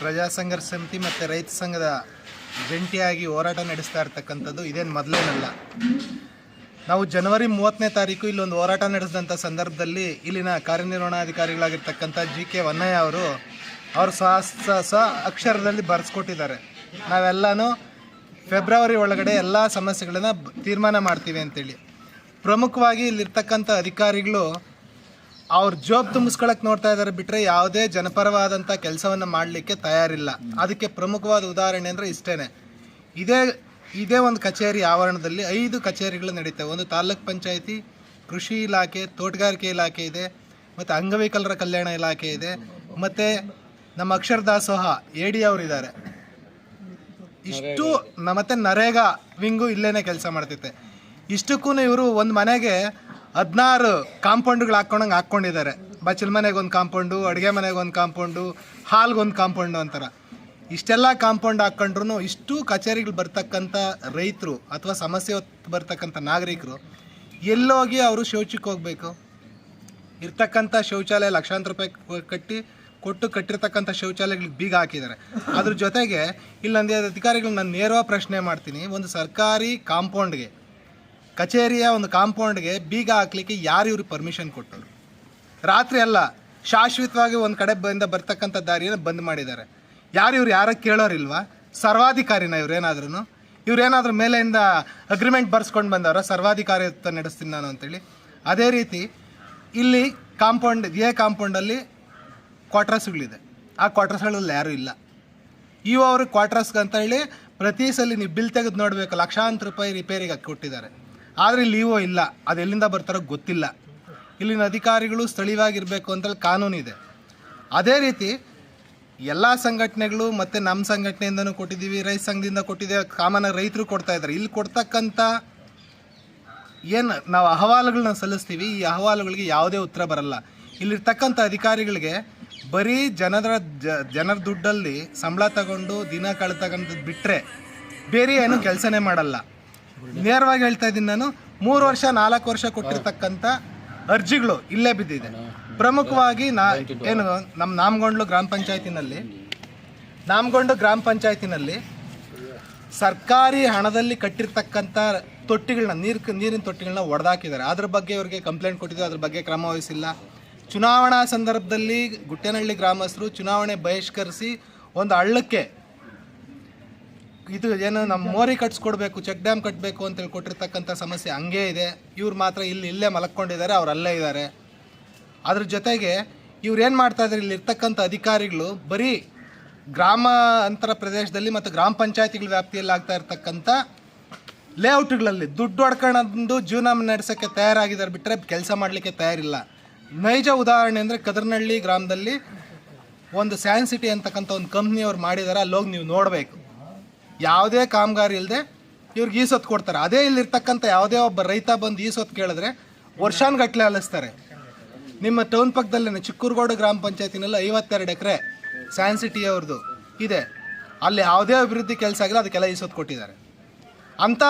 ಪ್ರಜಾ ಸಂಘರ್ಷ ಸಮಿತಿ ಮತ್ತು ರೈತ ಸಂಘದ ಜಂಟಿಯಾಗಿ ಹೋರಾಟ ನಡೆಸ್ತಾ ಇರ್ತಕ್ಕಂಥದ್ದು ಇದೇನು ಮೊದಲೇನಲ್ಲ. ನಾವು ಜನವರಿ ಮೂವತ್ತನೇ ತಾರೀಕು ಇಲ್ಲೊಂದು ಹೋರಾಟ ನಡೆಸಿದಂಥ ಸಂದರ್ಭದಲ್ಲಿ ಇಲ್ಲಿನ ಕಾರ್ಯನಿರ್ವಹಣಾಧಿಕಾರಿಗಳಾಗಿರ್ತಕ್ಕಂಥ ಜಿ ಕೆ ವನ್ನಯ್ಯ ಅವರು ಅವರು ಸಹ ಸ್ವ ಅಕ್ಷರದಲ್ಲಿ ಬರೆಸ್ಕೊಟ್ಟಿದ್ದಾರೆ. ನಾವೆಲ್ಲನೂ ಫೆಬ್ರವರಿ ಒಳಗಡೆ ಎಲ್ಲ ಸಮಸ್ಯೆಗಳನ್ನ ತೀರ್ಮಾನ ಮಾಡ್ತೀವಿ ಅಂತೇಳಿ. ಪ್ರಮುಖವಾಗಿ ಇಲ್ಲಿರ್ತಕ್ಕಂಥ ಅಧಿಕಾರಿಗಳು ಅವ್ರ ಜೋಬ್ ತುಂಬಿಸ್ಕೊಳಕ್ ನೋಡ್ತಾ ಇದ್ದಾರೆ ಬಿಟ್ರೆ ಯಾವುದೇ ಜನಪರವಾದಂಥ ಕೆಲಸವನ್ನು ಮಾಡಲಿಕ್ಕೆ ತಯಾರಿಲ್ಲ. ಅದಕ್ಕೆ ಪ್ರಮುಖವಾದ ಉದಾಹರಣೆ ಅಂದರೆ ಇಷ್ಟೇನೆ. ಇದೇ ಇದೇ ಒಂದು ಕಚೇರಿ ಆವರಣದಲ್ಲಿ ಐದು ಕಚೇರಿಗಳು ನಡೀತವೆ ಒಂದು ತಾಲೂಕ್ ಪಂಚಾಯಿತಿ, ಕೃಷಿ ಇಲಾಖೆ, ತೋಟಗಾರಿಕೆ ಇಲಾಖೆ ಇದೆ, ಮತ್ತು ಅಂಗವಿಕಲರ ಕಲ್ಯಾಣ ಇಲಾಖೆ ಇದೆ, ಮತ್ತು ನಮ್ಮ ಅಕ್ಷರ ದಾಸೋಹ, ಎ ಡಿ ಅವರಿದ್ದಾರೆ ಇಷ್ಟು ಮತ್ತು ಮತ್ತೆ ನರೇಗಾ, ವಿಂಗು ಇಲ್ಲೇನೆ ಕೆಲಸ ಮಾಡ್ತೈತೆ ಇಷ್ಟಕ್ಕೂ ಇವರು ಒಂದು ಮನೆಗೆ ಹದಿನಾರು ಕಾಂಪೌಂಡ್ಗಳು ಹಾಕ್ಕೊಂಡಂಗೆ ಹಾಕ್ಕೊಂಡಿದ್ದಾರೆ. ಬಚ್ಚಲ ಮನೆಗೆ ಒಂದು ಕಾಂಪೌಂಡು, ಅಡುಗೆ ಮನೆಗೆ ಒಂದು ಕಾಂಪೌಂಡು, ಹಾಲ್ಗೆ ಒಂದು ಕಾಂಪೌಂಡು ಅಂತಾರ. ಇಷ್ಟೆಲ್ಲ ಕಾಂಪೌಂಡ್ ಹಾಕ್ಕೊಂಡ್ರು ಇಷ್ಟು ಕಚೇರಿಗಳು ಬರ್ತಕ್ಕಂಥ ರೈತರು ಅಥವಾ ಸಮಸ್ಯೆ ಬರ್ತಕ್ಕಂಥ ನಾಗರಿಕರು ಎಲ್ಲೋಗಿ ಅವರು ಶೌಚಕ್ಕೆ ಹೋಗಬೇಕು. ಇರ್ತಕ್ಕಂಥ ಶೌಚಾಲಯ ಲಕ್ಷಾಂತರ ರೂಪಾಯಿ ಕಟ್ಟಿ ಕೊಟ್ಟು ಕಟ್ಟಿರ್ತಕ್ಕಂಥ ಶೌಚಾಲಯಗಳಿಗೆ ಬೀಗ ಹಾಕಿದ್ದಾರೆ. ಅದ್ರ ಜೊತೆಗೆ ಇಲ್ಲೊಂದು ಅಧಿಕಾರಿಗಳು ನಾನು ನೇರವಾಗಿ ಪ್ರಶ್ನೆ ಮಾಡ್ತೀನಿ. ಒಂದು ಸರ್ಕಾರಿ ಕಾಂಪೌಂಡ್ಗೆ ಕಚೇರಿಯ ಒಂದು ಕಾಂಪೌಂಡ್ಗೆ ಬೀಗ ಹಾಕ್ಲಿಕ್ಕೆ ಯಾರು ಇವ್ರಿಗೆ ಪರ್ಮಿಷನ್ ಕೊಟ್ಟರು? ರಾತ್ರಿ ಅಲ್ಲ, ಶಾಶ್ವತವಾಗಿ ಒಂದು ಕಡೆ ಬಂದ ಬರ್ತಕ್ಕಂಥ ದಾರಿಯನ್ನು ಬಂದ್ ಮಾಡಿದ್ದಾರೆ. ಯಾರು ಇವ್ರು ಯಾರ ಕೇಳೋರಿಲ್ವಾ? ಸರ್ವಾಧಿಕಾರಿನ ಇವ್ರೇನಾದ್ರೂ ಇವ್ರೇನಾದ್ರೂ ಮೇಲೆಯಿಂದ ಅಗ್ರಿಮೆಂಟ್ ಬರ್ಸ್ಕೊಂಡು ಬಂದವರ? ಸರ್ವಾಧಿಕಾರಿತ್ವ ನಡೆಸ್ತೀನಿ ನಾನು ಅಂತೇಳಿ. ಅದೇ ರೀತಿ ಇಲ್ಲಿ ಕಾಂಪೌಂಡ್ ಎ ಕಾಂಪೌಂಡಲ್ಲಿ ಕ್ವಾರ್ಟರ್ಸ್ಗಳಿದೆ ಆ ಕ್ವಾರ್ಟರ್ಸ್ಗಳಲ್ಲಿ ಯಾರೂ ಇಲ್ಲ. ಇವು ಅವರು ಕ್ವಾರ್ಟರ್ಸ್ಗೆ ಅಂತ ಹೇಳಿ ಪ್ರತಿ ಸಲ ನೀವು ಬಿಲ್ ತೆಗೆದು ನೋಡಬೇಕು, ಲಕ್ಷಾಂತರ ರೂಪಾಯಿ ರಿಪೇರಿಗೆ ಕೊಟ್ಟಿದ್ದಾರೆ. ಆದರೆ ಇಲ್ಲಿ ಇವೋ ಇಲ್ಲ. ಅದು ಎಲ್ಲಿಂದ ಬರ್ತಾರೋ ಗೊತ್ತಿಲ್ಲ. ಇಲ್ಲಿನ ಅಧಿಕಾರಿಗಳು ಸ್ಥಳೀಯವಾಗಿರಬೇಕು ಅಂತೇಳಿ ಕಾನೂನಿದೆ ಅದೇ ರೀತಿ ಎಲ್ಲ ಸಂಘಟನೆಗಳು ಮತ್ತು ನಮ್ಮ ಸಂಘಟನೆಯಿಂದನೂ ಕೊಟ್ಟಿದ್ದೀವಿ, ರೈತ ಸಂಘದಿಂದ ಕೊಟ್ಟಿದ್ದೇವೆ ಕಾಮನಾಗಿ ರೈತರು ಕೊಡ್ತಾ ಇದ್ದಾರೆ. ಇಲ್ಲಿ ಕೊಡ್ತಕ್ಕಂಥ ಏನು ನಾವು ಅಹವಾಲುಗಳನ್ನ ಸಲ್ಲಿಸ್ತೀವಿ, ಈ ಅಹವಾಲುಗಳಿಗೆ ಯಾವುದೇ ಉತ್ತರ ಬರಲ್ಲ. ಇಲ್ಲಿರ್ತಕ್ಕಂಥ ಅಧಿಕಾರಿಗಳಿಗೆ ಬರೀ ಜನರ ಜನರ ದುಡ್ಡಲ್ಲಿ ಸಂಬಳ ತಗೊಂಡು ದಿನ ಕಳೆತಗೊಂಡು ಬಿಟ್ಟರೆ ಬೇರೆ ಏನು ಕೆಲಸನೇ ಮಾಡಲ್ಲ. ನೇರವಾಗಿ ಹೇಳ್ತಾ ಇದ್ದೀನಿ ನಾನು ಮೂರು ವರ್ಷ ನಾಲ್ಕು ವರ್ಷ ಕೊಟ್ಟಿರ್ತಕ್ಕಂಥ ಅರ್ಜಿಗಳು ಇಲ್ಲೇ ಬಿದ್ದಿದೆ. ಪ್ರಮುಖವಾಗಿ ನಾ ಏನು ನಮ್ಮ ನಾಮಗೊಂಡ್ಲು ಗ್ರಾಮ ಪಂಚಾಯತಿನಲ್ಲಿ ನಾಮಗೊಂಡು ಗ್ರಾಮ ಪಂಚಾಯತಿನಲ್ಲಿ ಸರ್ಕಾರಿ ಹಣದಲ್ಲಿ ಕಟ್ಟಿರ್ತಕ್ಕಂಥ ತೊಟ್ಟಿಗಳನ್ನ ನೀರು ನೀರಿನ ತೊಟ್ಟಿಗಳನ್ನ ಒಡೆದಾಕಿದ್ದಾರೆ. ಅದ್ರ ಬಗ್ಗೆ ಇವ್ರಿಗೆ ಕಂಪ್ಲೇಂಟ್ ಕೊಟ್ಟಿದ್ದು ಅದ್ರ ಬಗ್ಗೆ ಕ್ರಮ ವಹಿಸಿಲ್ಲ. ಚುನಾವಣಾ ಸಂದರ್ಭದಲ್ಲಿ ಗುಟ್ಟೇನಹಳ್ಳಿ ಗ್ರಾಮಸ್ಥರು ಚುನಾವಣೆ ಬಹಿಷ್ಕರಿಸಿ ಒಂದು ಹಳ್ಳಕ್ಕೆ ಇದು ಏನು ನಮ್ಮ ಮೋರಿ ಕಟ್ಸ್ಕೊಡ್ಬೇಕು, ಚೆಕ್ ಡ್ಯಾಮ್ ಕಟ್ಟಬೇಕು ಅಂತೇಳಿ ಕೊಟ್ಟಿರ್ತಕ್ಕಂಥ ಸಮಸ್ಯೆ ಹಂಗೇ ಇದೆ. ಇವ್ರು ಮಾತ್ರ ಇಲ್ಲಿ ಇಲ್ಲೇ ಮಲಕ್ಕೊಂಡಿದ್ದಾರೆ ಅವ್ರು ಅಲ್ಲೇ ಇದ್ದಾರೆ. ಅದ್ರ ಜೊತೆಗೆ ಇವ್ರು ಏನು ಮಾಡ್ತಾ ಇದ್ದಾರೆ ಇಲ್ಲಿ ಇರ್ತಕ್ಕಂಥ ಅಧಿಕಾರಿಗಳು ಬರೀ ಗ್ರಾಮಾಂತರ ಪ್ರದೇಶದಲ್ಲಿ ಮತ್ತು ಗ್ರಾಮ ಪಂಚಾಯತಿಗಳ ವ್ಯಾಪ್ತಿಯಲ್ಲಿ ಆಗ್ತಾ ಇರ್ತಕ್ಕಂಥ ಲೇಔಟ್ಗಳಲ್ಲಿ ದುಡ್ಡು ಹೊಡ್ಕೊಂಡು ಜೀವನ ನಡೆಸೋಕ್ಕೆ ತಯಾರಾಗಿದ್ದಾರೆ ಬಿಟ್ಟರೆ ಕೆಲಸ ಮಾಡಲಿಕ್ಕೆ ತಯಾರಿಲ್ಲ. ನೈಜ ಉದಾಹರಣೆ ಅಂದರೆ ಕದರ್ನಹಳ್ಳಿ ಗ್ರಾಮದಲ್ಲಿ ಒಂದು ಸ್ಯಾನ್ ಸಿಟಿ ಅಂತಕ್ಕಂಥ ಒಂದು ಕಂಪ್ನಿ ಅವ್ರು ಮಾಡಿದ್ದಾರೆ ಅಲ್ಲಿ ಹೋಗಿ ನೀವು ನೋಡಬೇಕು. ಯಾವುದೇ ಕಾಮಗಾರಿ ಇಲ್ಲದೆ ಇವ್ರಿಗೆ ಈಸೊತ್ತು ಕೊಡ್ತಾರೆ. ಅದೇ ಇಲ್ಲಿರ್ತಕ್ಕಂಥ ಯಾವುದೇ ಒಬ್ಬ ರೈತ ಬಂದು ಈಸೊತ್ತು ಕೇಳಿದ್ರೆ ವರ್ಷಾನುಗಟ್ಲೆ ಅಲಿಸ್ತಾರೆ. ನಿಮ್ಮ ಟೌನ್ ಪಕ್ಕದಲ್ಲೇ ಚಿಕ್ಕೂರುಗೋಡು ಗ್ರಾಮ ಪಂಚಾಯತಿನಲ್ಲಿ ಐವತ್ತೆರಡು ಎಕರೆ ಸ್ಯಾನ್ ಸಿಟಿ ಅವ್ರದ್ದು ಇದೆ. ಅಲ್ಲಿ ಯಾವುದೇ ಅಭಿವೃದ್ಧಿ ಕೆಲಸ ಆಗಿಲ್ಲ, ಅದಕ್ಕೆಲ್ಲ ಈಸೊತ್ತು ಕೊಟ್ಟಿದ್ದಾರೆ. ಅಂಥ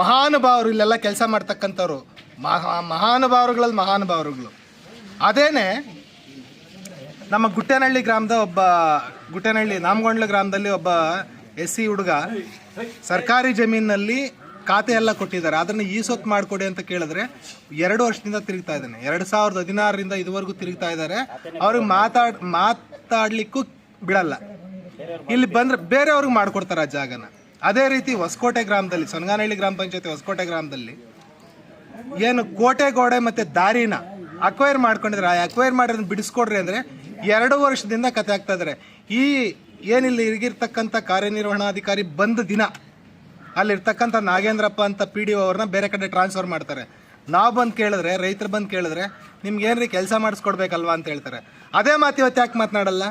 ಮಹಾನುಭಾವರು ಇಲ್ಲೆಲ್ಲ ಕೆಲಸ ಮಾಡ್ತಕ್ಕಂಥವ್ರು, ಮಹಾ ಮಹಾನುಭಾವರುಗಳಲ್ಲಿ ಮಹಾನುಭಾವರುಗಳು. ಅದೇನೆ ನಮ್ಮ ಗುಟ್ಟೇನಹಳ್ಳಿ ಗ್ರಾಮದ ಒಬ್ಬ, ಗುಟ್ಟೇನಹಳ್ಳಿ ನಾಮಗೊಂಡ್ಲ ಗ್ರಾಮದಲ್ಲಿ ಒಬ್ಬ ಎಸ್ ಸಿ ಹುಡುಗ ಸರ್ಕಾರಿ ಜಮೀನಿನಲ್ಲಿ ಖಾತೆ ಎಲ್ಲ ಕೊಟ್ಟಿದ್ದಾರೆ. ಅದನ್ನು ಈ ಸೊತ್ತು ಮಾಡಿಕೊಡಿ ಅಂತ ಕೇಳಿದ್ರೆ ಎರಡು ವರ್ಷದಿಂದ ತಿರುಗ್ತಾ ಇದ್ದಾನೆ. ಎರಡು ಸಾವಿರದ ಹದಿನಾರರಿಂದ ಇದುವರೆಗೂ ತಿರುಗ್ತಾ ಇದ್ದಾರೆ. ಅವ್ರಿಗೆ ಮಾತಾಡ್ ಮಾತಾಡ್ಲಿಕ್ಕೂ ಬಿಡಲ್ಲ. ಇಲ್ಲಿ ಬಂದ್ರೆ ಬೇರೆಯವ್ರಿಗೆ ಮಾಡ್ಕೊಡ್ತಾರೆ ಆ ಜಾಗನ. ಅದೇ ರೀತಿ ಹೊಸಕೋಟೆ ಗ್ರಾಮದಲ್ಲಿ, ಸೊನಗಾನಹಳ್ಳಿ ಗ್ರಾಮ ಪಂಚಾಯತಿ ಹೊಸಕೋಟೆ ಗ್ರಾಮದಲ್ಲಿ ಏನು ಕೋಟೆ ಗೋಡೆ ಮತ್ತೆ ದಾರಿನ ಅಕ್ವೈರ್ ಮಾಡ್ಕೊಂಡಿದ್ರೆ ಆ ಅಕ್ವೈರ್ ಮಾಡಿರೋದನ್ನ ಬಿಡಿಸ್ಕೊಡ್ರಿ ಅಂದ್ರೆ ಎರಡು ವರ್ಷದಿಂದ ಕತೆ ಆಗ್ತಾ ಇದಾರೆ ಈ ಏನಿಲ್ಲ ಇರಿಗಿರ್ತಕ್ಕಂಥ ಕಾರ್ಯನಿರ್ವಹಣಾಧಿಕಾರಿ ಬಂದ ದಿನ, ಅಲ್ಲಿರ್ತಕ್ಕಂಥ ನಾಗೇಂದ್ರಪ್ಪ ಅಂತ ಪಿ ಡಿ ಅವ್ರನ್ನ ಬೇರೆ ಕಡೆ ಟ್ರಾನ್ಸ್ಫರ್ ಮಾಡ್ತಾರೆ. ನಾವು ಬಂದು ಕೇಳಿದ್ರೆ, ರೈತರು ಬಂದು ಕೇಳಿದ್ರೆ, ನಿಮ್ಗೆ ಏನ್ರಿ ಕೆಲಸ ಮಾಡಿಸ್ಕೊಡ್ಬೇಕಲ್ವಾ ಅಂತ ಹೇಳ್ತಾರೆ. ಅದೇ ಮಾತು ಇವತ್ತು ಯಾಕೆ ಮಾತನಾಡಲ್ಲ?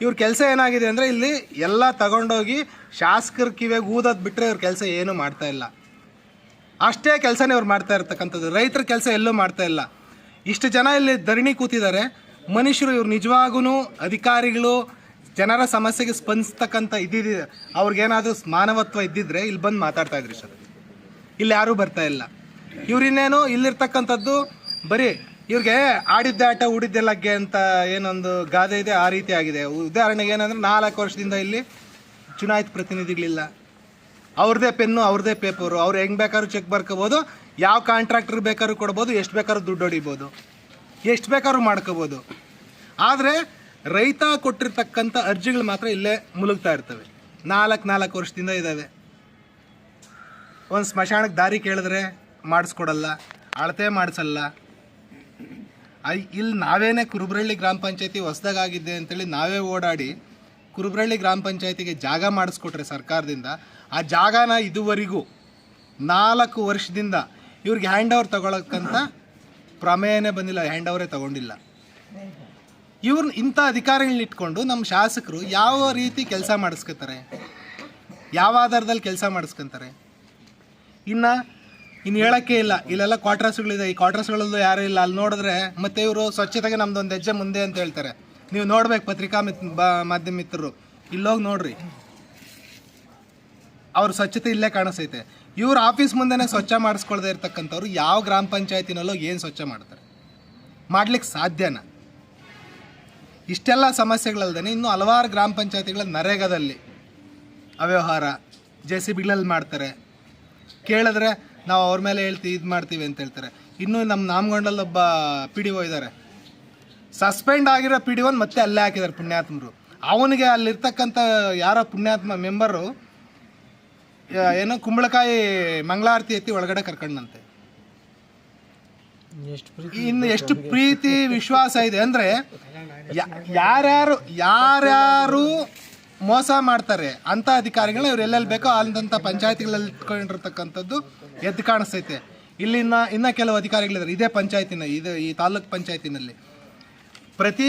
ಇವ್ರ ಕೆಲಸ ಏನಾಗಿದೆ ಅಂದರೆ ಇಲ್ಲಿ ಎಲ್ಲ ತಗೊಂಡೋಗಿ ಶಾಸಕರ ಕಿವಿಗೆ ಊದೋದು ಬಿಟ್ಟರೆ ಇವ್ರ ಕೆಲಸ ಏನೂ ಮಾಡ್ತಾ ಇಲ್ಲ. ಅಷ್ಟೇ ಕೆಲಸನೇ ಇವ್ರು ಮಾಡ್ತಾ ಇರ್ತಕ್ಕಂಥದ್ದು. ರೈತರ ಕೆಲಸ ಎಲ್ಲೂ ಮಾಡ್ತಾ ಇಲ್ಲ. ಇಷ್ಟು ಜನ ಇಲ್ಲಿ ಧರಣಿ ಕೂತಿದ್ದಾರೆ. ಮನುಷ್ಯರು ಇವ್ರು ನಿಜವಾಗೂ ಅಧಿಕಾರಿಗಳು ಜನರ ಸಮಸ್ಯೆಗೆ ಸ್ಪಂದಿಸ್ತಕ್ಕಂಥ ಇದ್ದಿದೆ ಅವ್ರಿಗೇನಾದರೂ ಮಾನವತ್ವ ಇದ್ದಿದ್ರೆ ಇಲ್ಲಿ ಬಂದು ಮಾತಾಡ್ತಾ ಇದ್ರಿ ಸರ್. ಇಲ್ಲಿ ಯಾರೂ ಬರ್ತಾ ಇಲ್ಲ. ಇವ್ರಿನ್ನೇನು ಇಲ್ಲಿರ್ತಕ್ಕಂಥದ್ದು ಬರೀ ಇವ್ರಿಗೆ ಆಡಿದ್ದೆ ಆಟ ಉಡಿದ್ದೆ ಲಗ್ಗೆ ಅಂತ ಏನೊಂದು ಗಾದೆ ಇದೆ, ಆ ರೀತಿ ಆಗಿದೆ. ಉದಾಹರಣೆಗೆ ಏನಂದ್ರೆ ನಾಲ್ಕು ವರ್ಷದಿಂದ ಇಲ್ಲಿ ಚುನಾಯಿತ ಪ್ರತಿನಿಧಿಗಳಿಲ್ಲ. ಅವ್ರದ್ದೇ ಪೆನ್ನು ಅವ್ರದ್ದೇ ಪೇಪರು. ಅವ್ರು ಹೆಂಗೆ ಬೇಕಾದ್ರೂ ಚೆಕ್ ಬರ್ಕೋಬೋದು. ಯಾವ ಕಾಂಟ್ರಾಕ್ಟರ್ ಬೇಕಾದ್ರೂ ಕೊಡ್ಬೋದು. ಎಷ್ಟು ಬೇಕಾದ್ರೂ ದುಡ್ಡು ಹೊಡಿಬೋದು. ಎಷ್ಟು ಬೇಕಾದ್ರೂ ಮಾಡ್ಕೋಬೋದು. ಆದರೆ ರೈತ ಕೊಟ್ಟಿರ್ತಕ್ಕಂಥ ಅರ್ಜಿಗಳು ಮಾತ್ರ ಇಲ್ಲೇ ಮುಳುಗ್ತಾ ಇರ್ತವೆ. ನಾಲ್ಕು ನಾಲ್ಕು ವರ್ಷದಿಂದ ಇದ್ದಾವೆ ಒಂದು ಸ್ಮಶಾನಕ್ಕೆ ದಾರಿ ಕೇಳಿದ್ರೆ ಮಾಡಿಸ್ಕೊಡಲ್ಲ, ಅಳತೆ ಮಾಡಿಸಲ್ಲ. ಇಲ್ಲಿ ನಾವೇನೇ ಕುರುಬ್ರಳ್ಳಿ ಗ್ರಾಮ ಪಂಚಾಯತಿ ಹೊಸ್ದಾಗಿದ್ದೆ ಅಂತೇಳಿ ನಾವೇ ಓಡಾಡಿ ಕುರುಬ್ರಳ್ಳಿ ಗ್ರಾಮ ಪಂಚಾಯತಿಗೆ ಜಾಗ ಮಾಡಿಸ್ಕೊಟ್ರೆ ಸರ್ಕಾರದಿಂದ, ಆ ಜಾಗನ ಇದುವರೆಗೂ ನಾಲ್ಕು ವರ್ಷದಿಂದ ಇವ್ರಿಗೆ ಹ್ಯಾಂಡ್ ಓವರ್ ತಗೊಳಕ್ಕಂತ ಪ್ರಮೇಯನೇ ಬಂದಿಲ್ಲ, ಹ್ಯಾಂಡ್ ಓವರೇ ತಗೊಂಡಿಲ್ಲ. ಇವ್ರನ್ನ ಇಂಥ ಅಧಿಕಾರಿಗಳನ್ನ ಇಟ್ಕೊಂಡು ನಮ್ಮ ಶಾಸಕರು ಯಾವ ರೀತಿ ಕೆಲಸ ಮಾಡಿಸ್ಕೊತಾರೆ? ಯಾವ ಆಧಾರದಲ್ಲಿ ಕೆಲಸ ಮಾಡಿಸ್ಕೊತಾರೆ? ಇನ್ನು ಇನ್ನು ಹೇಳೋಕ್ಕೆ ಇಲ್ಲ. ಇಲ್ಲೆಲ್ಲ ಕ್ವಾರ್ಟರ್ಸ್ಗಳಿದೆ. ಈ ಕ್ವಾರ್ಟರ್ಸ್ಗಳಲ್ಲೂ ಯಾರೂ ಇಲ್ಲ. ಅಲ್ಲಿ ನೋಡಿದ್ರೆ ಮತ್ತೆ ಇವರು ಸ್ವಚ್ಛತೆಗೆ ನಮ್ದೊಂದು ಹೆಜ್ಜೆ ಮುಂದೆ ಅಂತ ಹೇಳ್ತಾರೆ. ನೀವು ನೋಡ್ಬೇಕು ಪತ್ರಿಕಾ ಮಿತ್ ಮಾಧ್ಯಮ ಮಿತ್ರರು. ಇಲ್ಲೋಗಿ ನೋಡ್ರಿ. ಅವ್ರ ಸ್ವಚ್ಛತೆ ಇಲ್ಲೇ ಕಾಣಿಸೈತೆ ಇವ್ರ ಆಫೀಸ್ ಮುಂದೆನೇ ಸ್ವಚ್ಛ ಮಾಡಿಸ್ಕೊಳ್ದೇ ಇರ್ತಕ್ಕಂಥವ್ರು ಯಾವ ಗ್ರಾಮ ಪಂಚಾಯತಿನಲ್ಲೋ ಏನು ಸ್ವಚ್ಛ ಮಾಡ್ತಾರೆ? ಮಾಡ್ಲಿಕ್ಕೆ ಸಾಧ್ಯನಾ? ಇಷ್ಟೆಲ್ಲ ಸಮಸ್ಯೆಗಳಲ್ದೇ ಇನ್ನೂ ಹಲವಾರು ಗ್ರಾಮ ಪಂಚಾಯತಿಗಳ ನರೇಗಾದಲ್ಲಿ ಅವ್ಯವಹಾರ, ಜೆ ಸಿ ಬಿಗಳಲ್ಲಿ ಮಾಡ್ತಾರೆ. ಕೇಳಿದ್ರೆ ನಾವು ಅವ್ರ ಮೇಲೆ ಹೇಳ್ತೀವಿ ಇದು ಮಾಡ್ತೀವಿ ಅಂತ ಹೇಳ್ತಾರೆ. ಇನ್ನೂ ನಮ್ಮ ನಾಮಗೊಂಡಲ್ಲಿ ಒಬ್ಬ ಪಿ ಡಿ ಒ ಇದ್ದಾರೆ ಸಸ್ಪೆಂಡ್ ಆಗಿರೋ ಪಿ ಡಿ ಒನ್ ಮತ್ತೆ ಅಲ್ಲೇ ಹಾಕಿದ್ದಾರೆ ಪುಣ್ಯಾತ್ಮರು. ಅವನಿಗೆ ಅಲ್ಲಿರ್ತಕ್ಕಂಥ ಯಾರೋ ಪುಣ್ಯಾತ್ಮ ಮೆಂಬರು ಏನೋ ಕುಂಬಳಕಾಯಿ ಮಂಗಳಾರತಿ ಎತ್ತಿ ಒಳಗಡೆ ಕರ್ಕೊಂಡಂತೆ. ಇನ್ನು ಎಷ್ಟು ಪ್ರೀತಿ ವಿಶ್ವಾಸ ಇದೆ ಅಂದ್ರೆ ಯಾರ್ಯಾರು ಯಾರ್ಯಾರು ಮೋಸ ಮಾಡ್ತಾರೆ ಅಂತ ಅಧಿಕಾರಿಗಳು ಇವ್ರು ಎಲ್ಲೆಲ್ಲಿ ಬೇಕೋ ಅಲ್ಲಿಂದ ಪಂಚಾಯತಿಗಳಲ್ಲಿ ಇಟ್ಕೊಂಡಿರ್ತಕ್ಕಂಥದ್ದು ಎದ್ದು ಕಾಣಿಸ್ತೈತೆ. ಇಲ್ಲಿನ ಇನ್ನ ಕೆಲವು ಅಧಿಕಾರಿಗಳಿದ್ದಾರೆ ಇದೇ ಪಂಚಾಯತಿನ ಇದು ಈ ತಾಲೂಕ್ ಪಂಚಾಯತಿನಲ್ಲಿ. ಪ್ರತಿ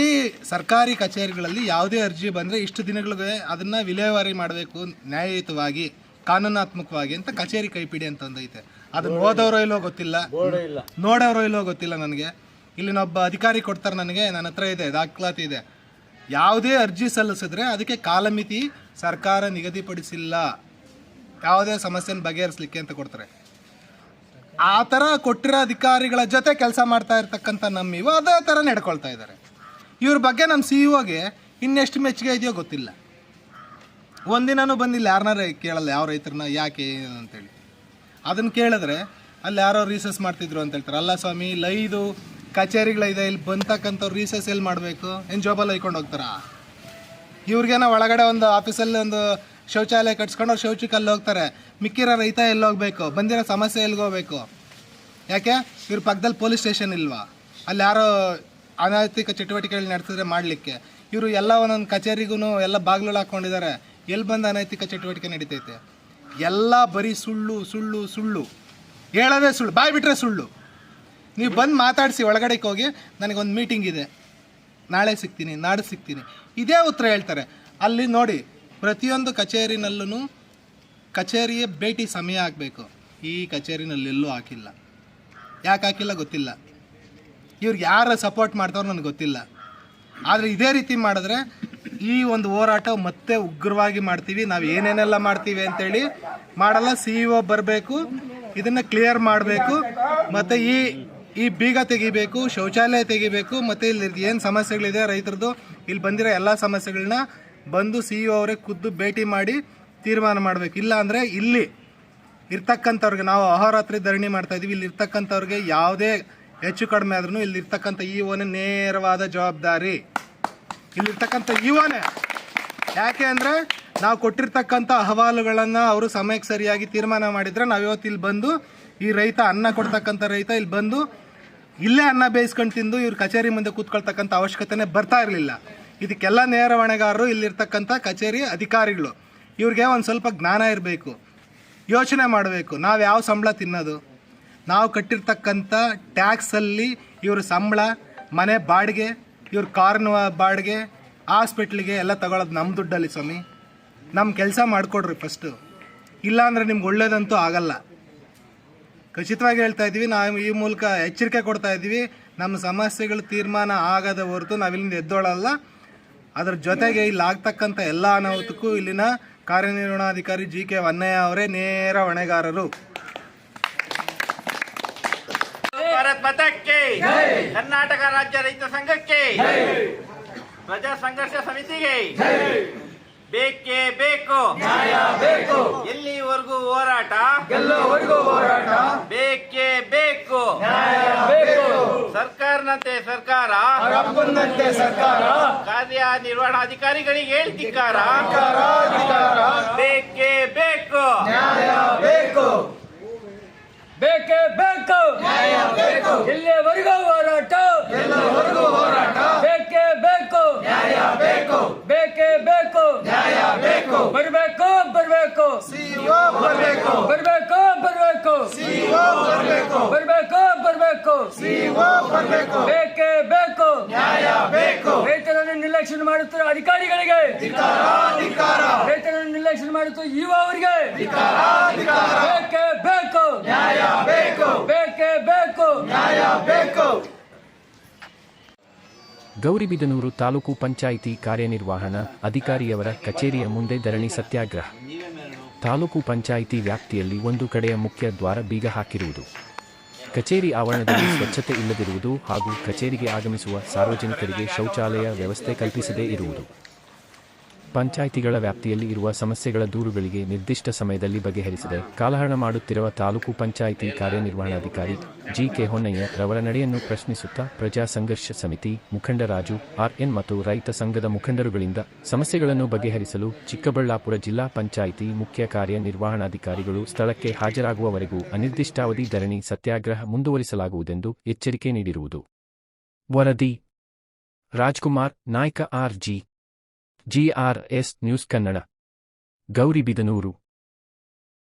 ಸರ್ಕಾರಿ ಕಚೇರಿಗಳಲ್ಲಿ ಯಾವುದೇ ಅರ್ಜಿ ಬಂದರೆ ಇಷ್ಟು ದಿನಗಳಿಗೆ ಅದನ್ನು ವಿಲೇವಾರಿ ಮಾಡಬೇಕು ನ್ಯಾಯಯುತವಾಗಿ ಕಾನೂನಾತ್ಮಕವಾಗಿ ಅಂತ ಕಚೇರಿ ಕೈಪಿಡಿ ಅಂತಂದೈತೆ ಅದನ್ನ ಓದೋರೋ ಇಲ್ಲೋ ಗೊತ್ತಿಲ್ಲ. ನೋಡೋರೋ ಇಲ್ಲೋ ಗೊತ್ತಿಲ್ಲ ನನಗೆ. ಇಲ್ಲಿನೊಬ್ಬ ಅಧಿಕಾರಿ ಕೊಡ್ತಾರೆ ನನಗೆ ನನ್ನ ಹತ್ರ ಇದೆ ದಾಖಲಾತಿ ಇದೆ. ಯಾವುದೇ ಅರ್ಜಿ ಸಲ್ಲಿಸಿದ್ರೆ ಅದಕ್ಕೆ ಕಾಲಮಿತಿ ಸರ್ಕಾರ ನಿಗದಿಪಡಿಸಿಲ್ಲ. ಯಾವುದೇ ಸಮಸ್ಯೆನ ಬಗೆಹರಿಸಲಿಕ್ಕೆ ಅಂತ ಕೊಡ್ತಾರೆ. ಆ ಥರ ಕೊಟ್ಟಿರೋ ಅಧಿಕಾರಿಗಳ ಜೊತೆ ಕೆಲಸ ಮಾಡ್ತಾ ಇರ್ತಕ್ಕಂಥ ನಮ್ಮ ಇವು ಅದೇ ಥರ ನಡ್ಕೊಳ್ತಾ ಇದ್ದಾರೆ. ಇವ್ರ ಬಗ್ಗೆ ನಮ್ಮ ಸಿ ಇಒಗೆ ಇನ್ನೆಷ್ಟು ಮೆಚ್ಚುಗೆ ಇದೆಯೋ ಗೊತ್ತಿಲ್ಲ. ಒಂದಿನೂ ಬಂದಿಲ್ಲ ಯಾರನ್ನಾರ ಕೇಳಲ್ಲ ಯಾವ ರೈತರನ್ನ ಯಾಕೆ ಏನು ಅಂತೇಳಿ. ಅದನ್ನು ಕೇಳಿದ್ರೆ ಅಲ್ಲಿ ಯಾರೋ ರೀಸಸ್ ಮಾಡ್ತಿದ್ರು ಅಂತ ಹೇಳ್ತಾರೆ. ಅಲ್ಲ ಸ್ವಾಮಿ ಲೈದು ಕಚೇರಿಗಳಿದೆ ಇಲ್ಲಿ ಬಂತಕ್ಕಂಥವ್ರು ರೀಸಸ್ ಎಲ್ಲಿ ಮಾಡಬೇಕು? ಏನು ಜಾಬಲ್ಲಿ ಒಯ್ಕೊಂಡು ಹೋಗ್ತಾರಾ? ಇವ್ರಿಗೇನೋ ಒಳಗಡೆ ಒಂದು ಆಫೀಸಲ್ಲಿ ಒಂದು ಶೌಚಾಲಯ ಕಟ್ಸ್ಕೊಂಡು ಅವ್ರು ಶೌಚಕ್ಕೆ ಅಲ್ಲಿ ಹೋಗ್ತಾರೆ. ಮಿಕ್ಕಿರೋ ರೈತ ಎಲ್ಲಿ ಹೋಗ್ಬೇಕು? ಬಂದಿರೋ ಸಮಸ್ಯೆ ಎಲ್ಲಿಗೆ ಹೋಗ್ಬೇಕು? ಯಾಕೆ? ಇವ್ರ ಪಕ್ಕದಲ್ಲಿ ಪೊಲೀಸ್ ಸ್ಟೇಷನ್ ಇಲ್ವಾ? ಅಲ್ಲಿ ಯಾರೋ ಅನೈತಿಕ ಚಟುವಟಿಕೆಗಳು ನಡೆಸಿದ್ರೆ ಮಾಡಲಿಕ್ಕೆ. ಇವರು ಎಲ್ಲ ಒಂದೊಂದು ಕಚೇರಿಗೂ ಎಲ್ಲ ಬಾಗಿಲು ಹಾಕ್ಕೊಂಡಿದ್ದಾರೆ. ಎಲ್ಲಿ ಬಂದು ಅನೈತಿಕ ಚಟುವಟಿಕೆ ನಡೀತೈತೆ? ಎಲ್ಲ ಬರೀ ಸುಳ್ಳು ಸುಳ್ಳು ಸುಳ್ಳು. ಹೇಳೋದೇ ಸುಳ್ಳು, ಬಾಯ್ ಬಿಟ್ರೆ ಸುಳ್ಳು. ನೀವು ಬಂದು ಮಾತಾಡಿಸಿ ಒಳಗಡೆಗೆ ಹೋಗಿ ನನಗೊಂದು ಮೀಟಿಂಗ್ ಇದೆ. ನಾಳೆ ಸಿಗ್ತೀನಿ ನಾಡು ಸಿಗ್ತೀನಿ. ಇದೇ ಉತ್ತರ ಹೇಳ್ತಾರೆ. ಅಲ್ಲಿ ನೋಡಿ, ಪ್ರತಿಯೊಂದು ಕಚೇರಿನಲ್ಲೂ ಕಚೇರಿಯೇ ಭೇಟಿ ಸಮಯ ಆಗಬೇಕು. ಈ ಕಚೇರಿನಲ್ಲಿ ಎಲ್ಲೂ ಹಾಕಿಲ್ಲ. ಯಾಕೆ ಹಾಕಿಲ್ಲ ಗೊತ್ತಿಲ್ಲ. ಇವ್ರಿಗೆ ಯಾರು ಸಪೋರ್ಟ್ ಮಾಡ್ತಾರೋ ನನಗೆ ಗೊತ್ತಿಲ್ಲ. ಆದರೆ ಇದೇ ರೀತಿ ಮಾಡಿದ್ರೆ ಈ ಒಂದು ಹೋರಾಟ ಮತ್ತೆ ಉಗ್ರವಾಗಿ ಮಾಡ್ತೀವಿ. ನಾವು ಏನೇನೆಲ್ಲ ಮಾಡ್ತೀವಿ ಅಂತೇಳಿ ಮಾಡಲ್ಲ ಸಿ ಇ ಒ ಬರಬೇಕು, ಇದನ್ನು ಕ್ಲಿಯರ್ ಮಾಡಬೇಕು, ಮತ್ತು ಈ ಈ ಬೀಗ ತೆಗಿಬೇಕು, ಶೌಚಾಲಯ ತೆಗಿಬೇಕು, ಮತ್ತು ಇಲ್ಲಿ ಏನು ಸಮಸ್ಯೆಗಳಿದೆ, ರೈತರದ್ದು ಇಲ್ಲಿ ಬಂದಿರೋ ಎಲ್ಲ ಸಮಸ್ಯೆಗಳನ್ನ ಬಂದು ಸಿ ಇ ಅವರೇ ಖುದ್ದು ಭೇಟಿ ಮಾಡಿ ತೀರ್ಮಾನ ಮಾಡಬೇಕು. ಇಲ್ಲ ಅಂದರೆ ಇಲ್ಲಿ ಇರ್ತಕ್ಕಂಥವ್ರಿಗೆ, ನಾವು ಅಹೋರಾತ್ರಿ ಧರಣಿ ಮಾಡ್ತಾಯಿದ್ದೀವಿ ಇಲ್ಲಿ ಇರ್ತಕ್ಕಂಥವ್ರಿಗೆ ಯಾವುದೇ ಹೆಚ್ಚು ಕಡಿಮೆ ಆದ್ರೂ ಇಲ್ಲಿ ಇರ್ತಕ್ಕಂಥ ಈ ಓನೇ ನೇರವಾದ ಜವಾಬ್ದಾರಿ. ಇಲ್ಲಿರ್ತಕ್ಕಂಥ ಇವನೇ ಯಾಕೆ ಅಂದರೆ ನಾವು ಕೊಟ್ಟಿರ್ತಕ್ಕಂಥ ಅಹವಾಲುಗಳನ್ನು ಅವರು ಸಮಯಕ್ಕೆ ಸರಿಯಾಗಿ ತೀರ್ಮಾನ ಮಾಡಿದರೆ ನಾವು ಇವತ್ತು ಇಲ್ಲಿ ಬಂದು ಈ ರೈತ ಅನ್ನ ಕೊಡ್ತಕ್ಕಂಥ ರೈತ ಇಲ್ಲಿ ಬಂದು ಇಲ್ಲೇ ಅನ್ನ ಬೇಯಿಸ್ಕೊಂಡು ತಿಂದು ಇವ್ರ ಕಚೇರಿ ಮುಂದೆ ಕೂತ್ಕೊಳ್ತಕ್ಕಂಥ ಅವಶ್ಯಕತೆನೇ ಬರ್ತಾ ಇರಲಿಲ್ಲ. ಇದಕ್ಕೆಲ್ಲ ನೇರ ಹೊಣೆಗಾರರು ಇಲ್ಲಿರ್ತಕ್ಕಂಥ ಕಚೇರಿ ಅಧಿಕಾರಿಗಳು. ಇವ್ರಿಗೆ ಒಂದು ಸ್ವಲ್ಪ ಜ್ಞಾನ ಇರಬೇಕು. ಯೋಚನೆ ಮಾಡಬೇಕು. ನಾವು ಯಾವ ಸಂಬಳ ತಿನ್ನೋದು? ನಾವು ಕಟ್ಟಿರ್ತಕ್ಕಂಥ ಟ್ಯಾಕ್ಸಲ್ಲಿ ಇವರು ಸಂಬಳ ಮನೆ ಬಾಡಿಗೆ ಇವ್ರ ಕಾರ್ನ ಬಾಡಿಗೆ ಹಾಸ್ಪಿಟ್ಲಿಗೆ ಎಲ್ಲ ತಗೊಳ್ಳೋದು ನಮ್ಮ ದುಡ್ಡಲ್ಲಿ ಸ್ವಾಮಿ. ನಮ್ಮ ಕೆಲಸ ಮಾಡಿಕೊಡ್ರಿ ಫಸ್ಟು ಇಲ್ಲಾಂದರೆ ನಿಮ್ಗೆ ಒಳ್ಳೇದಂತೂ ಆಗಲ್ಲ. ಖಚಿತವಾಗಿ ಹೇಳ್ತಾ ಇದ್ದೀವಿ ನಾವು ಈ ಮೂಲಕ ಎಚ್ಚರಿಕೆ ಕೊಡ್ತಾ ಇದ್ದೀವಿ ನಮ್ಮ ಸಮಸ್ಯೆಗಳು ತೀರ್ಮಾನ ಆಗದ ಹೊರತು ನಾವಿಲ್ಲಿಂದ ಎದ್ದೋಳಲ್ಲ. ಅದರ ಜೊತೆಗೆ ಇಲ್ಲಿ ಆಗ್ತಕ್ಕಂಥ ಎಲ್ಲ ಅನಾಹುತಕ್ಕೂ ಇಲ್ಲಿನ ಕಾರ್ಯನಿರ್ವಹಣಾಧಿಕಾರಿ ಜಿ ಕೆ ವನ್ನಯ್ಯ ಅವರೇ ನೇರ ಹೊಣೆಗಾರರು. ಕರ್ನಾಟಕ ರಾಜ್ಯ ರೈತ ಸಂಘಕ್ಕೆ. ಪ್ರಜಾ ಸಂಘರ್ಷ ಸಮಿತಿಗೆ. ಬೇಕೇ ಬೇಕು. ಬೇಕು. ಎಲ್ಲಿವರೆಗೂ ಹೋರಾಟ? ಹೋರಾಟ? ಬೇಕೇ ಬೇಕು. ಬೇಕು. ಸರ್ಕಾರನಂತೆ ಸರ್ಕಾರ. ಸರ್ಕಾರ. ಕಾರ್ಯನಿರ್ವಹಣಾಧಿಕಾರಿಗಳಿಗೆ ಹೇಳ್ತಿಕ್ಕಾರ ಬೇಕೇ ಬೇಕು. ಬೇಕು ಬೇಕು. ಇಲ್ಲಿವರೆಗೂ ಹೋರಾಟ. ಎಲ್ಲವರೆಗೂ ಹೋರಾಟ. ಬೇಕೇ ಬೇಕು. ನ್ಯಾಯ ಬೇಕು. ಬೇಕೇ ಬೇಕು. ನ್ಯಾಯ ಬೇಕು. ಬರಬೇಕು ಬರ್ಬೇಕು. ಸಿಒ ಬರಬೇಕು. ಬರ್ಬೇಕು ಬರ್ಬೇಕು. ಸಿಒ ಬರಬೇಕು. ಬರ್ಬೇಕು ಬರ್ಬೇಕು. ಸಿಒ ಬರಬೇಕು. ಬೇಕೇ ಬೇಕು. ನ್ಯಾಯ ಬೇಕು. ರೈತರನ್ನು ನಿರ್ಲಕ್ಷ್ಯ ಮಾಡುತ್ತಿರುವ ಅಧಿಕಾರಿಗಳಿಗೆ. ಅಧಿಕಾರ ಅಧಿಕಾರ. ರೈತರನ್ನು ನಿರ್ಲಕ್ಷ್ಯ ಮಾಡುತ್ತಿರುವ ಯುವ ಅವರಿಗೆ. ಬೇಕೇ ಬೇಕು. ನ್ಯಾಯ ಬೇಕು. ಬೇಕೇ ಬೇಕು. ನ್ಯಾಯ ಬೇಕು. ಗೌರಿಬಿದನೂರು ತಾಲೂಕು ಪಂಚಾಯಿತಿ ಕಾರ್ಯನಿರ್ವಹಣಾ ಅಧಿಕಾರಿಯವರ ಕಚೇರಿಯ ಮುಂದೆ ಧರಣಿ ಸತ್ಯಾಗ್ರಹ. ತಾಲೂಕು ಪಂಚಾಯಿತಿ ವ್ಯಾಪ್ತಿಯಲ್ಲಿ ಒಂದು ಕಡೆಯ ಮುಖ್ಯ ದ್ವಾರ ಬೀಗ ಹಾಕಿರುವುದು. ಕಚೇರಿ ಆವರಣದಲ್ಲಿ ಸ್ವಚ್ಛತೆ ಇಲ್ಲದಿರುವುದು ಹಾಗೂ ಕಚೇರಿಗೆ ಆಗಮಿಸುವ ಸಾರ್ವಜನಿಕರಿಗೆ ಶೌಚಾಲಯ ವ್ಯವಸ್ಥೆ ಕಲ್ಪಿಸದೇ ಇರುವುದು. ಪಂಚಾಯಿತಿಗಳ ವ್ಯಾಪ್ತಿಯಲ್ಲಿ ಇರುವ ಸಮಸ್ಯೆಗಳ ದೂರುಗಳಿಗೆ ನಿರ್ದಿಷ್ಟ ಸಮಯದಲ್ಲಿ ಬಗೆಹರಿಸಿದೆ. ಕಾಲಹರಣ ಮಾಡುತ್ತಿರುವ ತಾಲೂಕು ಪಂಚಾಯಿತಿ ಕಾರ್ಯನಿರ್ವಹಣಾಧಿಕಾರಿ ಜಿ ಕೆ ಹೊನ್ನಯ್ಯ ರವರ ನಡೆಯನ್ನು ಪ್ರಶ್ನಿಸುತ್ತಾ ಪ್ರಜಾ ಸಂಘರ್ಷ ಸಮಿತಿ ಮುಖಂಡ ರಾಜು, ಆರ್ಎನ್ ಮತ್ತು ರೈತ ಸಂಘದ ಮುಖಂಡರುಗಳಿಂದ ಸಮಸ್ಯೆಗಳನ್ನು ಬಗೆಹರಿಸಲು ಚಿಕ್ಕಬಳ್ಳಾಪುರ ಜಿಲ್ಲಾ ಪಂಚಾಯಿತಿ ಮುಖ್ಯ ಕಾರ್ಯನಿರ್ವಹಣಾಧಿಕಾರಿಗಳು ಸ್ಥಳಕ್ಕೆ ಹಾಜರಾಗುವವರೆಗೂ ಅನಿರ್ದಿಷ್ಟಾವಧಿ ಧರಣಿ ಸತ್ಯಾಗ್ರಹ ಮುಂದುವರಿಸಲಾಗುವುದೆಂದು ಎಚ್ಚರಿಕೆ ನೀಡಿರುವುದು. ವರದಿ Rajkumar, Naik, R G GRS news Kannada. Gauribidanur